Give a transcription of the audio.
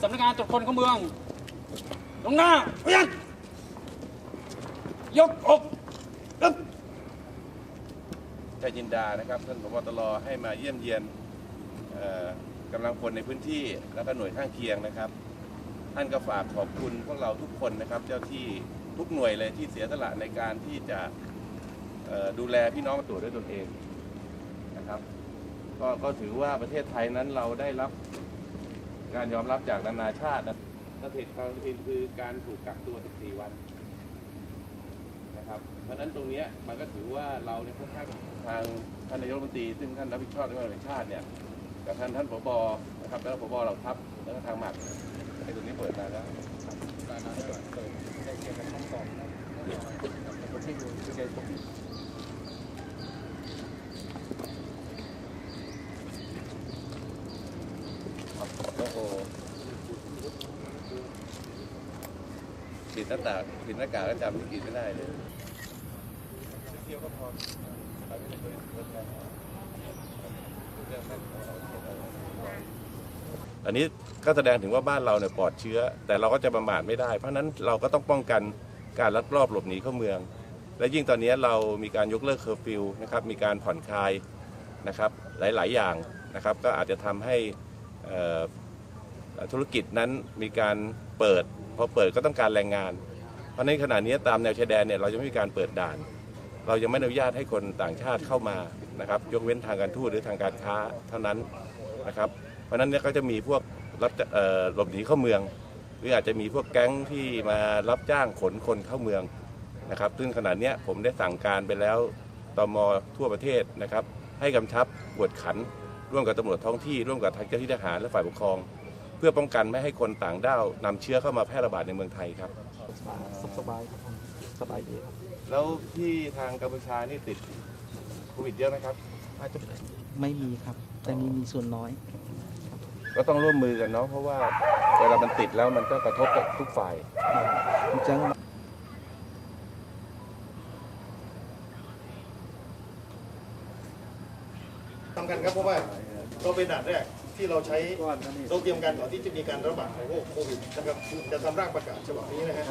สำนักงานตรวจคนเข้าเมือง ลงหน้าเพียนยกอกอึ๊บชัยจินดานะครับท่านผบตรให้มาเยี่ยมเยียนเอ่อกำลังพลในพื้นที่แล้วก็หน่วยข้างเคียงนะครับ ท่านก็ฝากขอบคุณพวกเราทุกคนนะครับ เจ้าที่ทุกหน่วยเลยที่เสียสละในการที่จะเอ่อดูแลพี่น้องตัวด้วยตนเองนะครับก็ก็ถือว่าประเทศไทยนั้นเราได้รับ การยอมรับจากนานาชาตินะถ้าเหตุการณ์คือการถูกกักตัว 14 วันนะครับ เพราะฉะนั้นตรงนี้มันก็ถือว่าเราเนี่ยค่อนข้างทางท่านนายกรัฐมนตรี ซึ่งท่านรับผิดชอบในการแห่งชาติเนี่ยกับท่านท่านผบนะครับแล้วผบเราทัพแล้วก็ทางหมักไอ้ตรงนี้เปิดนานแล้วโอ้ โหปิดหน้าต่างปิดหน้ากากแล้วจำไม่กินไม่ได้เลยเที่ยวก็พอไปไม่ได้เลยเรื่องนั้นเรื่องนั้นอันนี้ก็แสดงถึงว่าบ้านเราเนี่ยปลอดเชื้อ แต่เราก็จะประมาทไม่ได้ เพราะฉะนั้นเราก็ต้องป้องกันการลักลอบหลบหนีเข้าเมือง และยิ่งตอนนี้เรามีการยกเลิกเคอร์ฟิวนะครับมีการผ่อนคลายนะครับหลาย ๆ อย่างนะครับ ก็อาจจะทำให้เอ่อ ธุรกิจนั้นมีการเปิดพอเปิดก็ต้องการแรงงาน เพราะในขณะนี้ตามแนวชายแดนเนี่ยเราจะไม่มีการเปิดด่าน เรายังไม่อนุญาตให้คนต่างชาติเข้ามานะครับยกเว้นทางการทูตหรือทางการค้าเท่านั้นนะครับเพราะนั้นเนี่ยก็จะมีพวกรับหลบหนีเข้าเมือง หรืออาจจะมีพวกแก๊งที่มารับจ้างขนคนเข้าเมืองนะครับซึ่งขณะนี้ผมได้สั่งการไปแล้วตมทั่วประเทศนะครับให้กำชับกวดขันร่วมกับตำรวจท้องที่ร่วมกับทางเจ้าหน้าที่ทหารและฝ่ายปกครอง เพื่อป้องกันไม่ให้คนต่างด้าวนำเชื้อเข้ามาแพร่ระบาดในเมืองไทยครับสุขสบายครับผมสบายดีครับ แล้วที่ทางกัมพูชานี่ติดโควิดเยอะไหมครับ อาจจะไม่มีครับ แต่มีมีส่วนน้อย ก็ต้องร่วมมือกันเนาะเพราะว่าเวลามันติดแล้วมันก็กระทบกับทุกฝ่ายจังทำกันครับเพราะว่าเราเป็นด่านแรก ที่เราใช้เราเตรียมการก่อนที่จะมีการระบาดของโรคโควิดนะครับจะทำร่างประกาศฉบับนี้นะฮะ